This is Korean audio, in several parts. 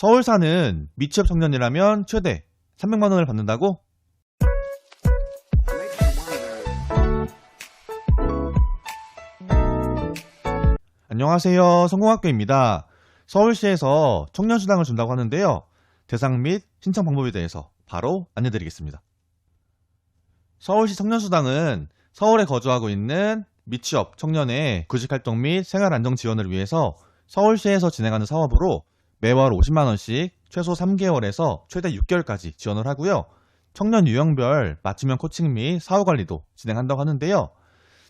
서울 사는 미취업 청년이라면 최대 300만 원을 받는다고? 안녕하세요. 성공학교입니다. 서울시에서 청년수당을 준다고 하는데요. 대상 및 신청 방법에 대해서 바로 안내드리겠습니다. 서울시 청년수당은 서울에 거주하고 있는 미취업 청년의 구직활동 및 생활안정 지원을 위해서 서울시에서 진행하는 사업으로 매월 50만 원씩 최소 3개월에서 최대 6개월까지 지원을 하고요. 청년 유형별 맞춤형 코칭 및 사후 관리도 진행한다고 하는데요.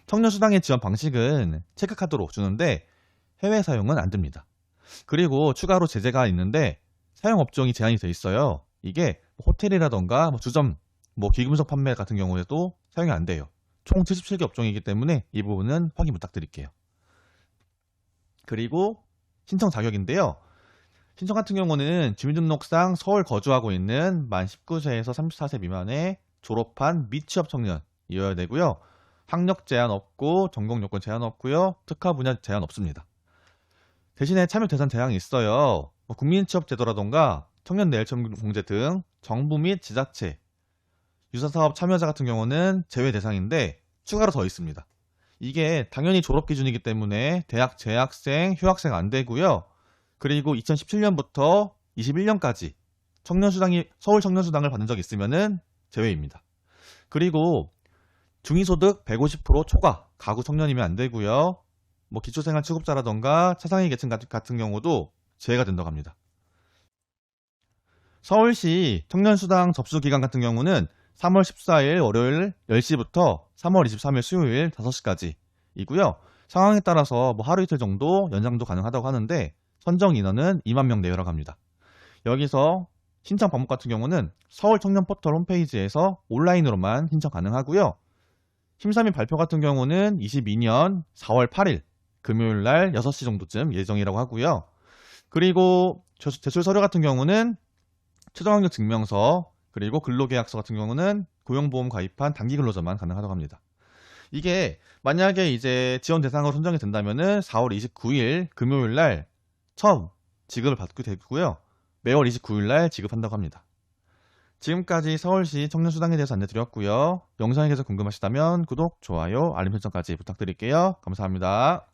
청년 수당의 지원 방식은 체크카드로 주는데 해외 사용은 안 됩니다. 그리고 추가로 제재가 있는데 사용 업종이 제한이 돼 있어요. 이게 호텔이라던가 뭐 주점, 뭐 기금속 판매 같은 경우에도 사용이 안 돼요. 총 77개 업종이기 때문에 이 부분은 확인 부탁드릴게요. 그리고 신청 자격인데요. 신청 같은 경우는 주민등록상 서울 거주하고 있는 만 19세에서 34세 미만의 졸업한 미 취업 청년이어야 되고요. 학력 제한 없고 전공 요건 제한 없고요. 특화 분야 제한 없습니다. 대신에 참여 대상 제한이 있어요. 뭐 국민취업제도라던가 청년 내일청 공제 등 정부 및 지자체 유사사업 참여자 같은 경우는 제외 대상인데 추가로 더 있습니다. 이게 당연히 졸업 기준이기 때문에 대학 재학생, 휴학생 안 되고요. 그리고 2017년부터 21년까지 청년수당이 서울 청년수당을 받은 적 있으면은 제외입니다. 그리고 중위소득 150% 초과 가구 청년이면 안 되고요. 뭐 기초생활 취급자라던가 차상위 계층 같은, 경우도 제외가 된다고 합니다. 서울시 청년수당 접수 기간 같은 경우는 3월 14일 월요일 10시부터 3월 23일 수요일 5시까지 이고요. 상황에 따라서 뭐 하루 이틀 정도 연장도 가능하다고 하는데 선정 인원은 2만 명 내외라고 합니다. 여기서 신청 방법 같은 경우는 서울 청년 포털 홈페이지에서 온라인으로만 신청 가능하고요. 심사및 발표 같은 경우는 22년 4월 8일 금요일 날 6시 정도쯤 예정이라고 하고요. 그리고 저- 제출 서류 같은 경우는 최종 학력 증명서 그리고 근로계약서 같은 경우는 고용보험 가입한 단기 근로자만 가능하다고 합니다. 이게 만약에 이제 지원 대상으로 선정이 된다면은 4월 29일 금요일 날 처음 지급을 받게 되고요. 매월 29일 날 지급한다고 합니다. 지금까지 서울시 청년수당에 대해서 안내드렸고요. 영상에 대해서 궁금하시다면 구독, 좋아요, 알림 설정까지 부탁드릴게요. 감사합니다.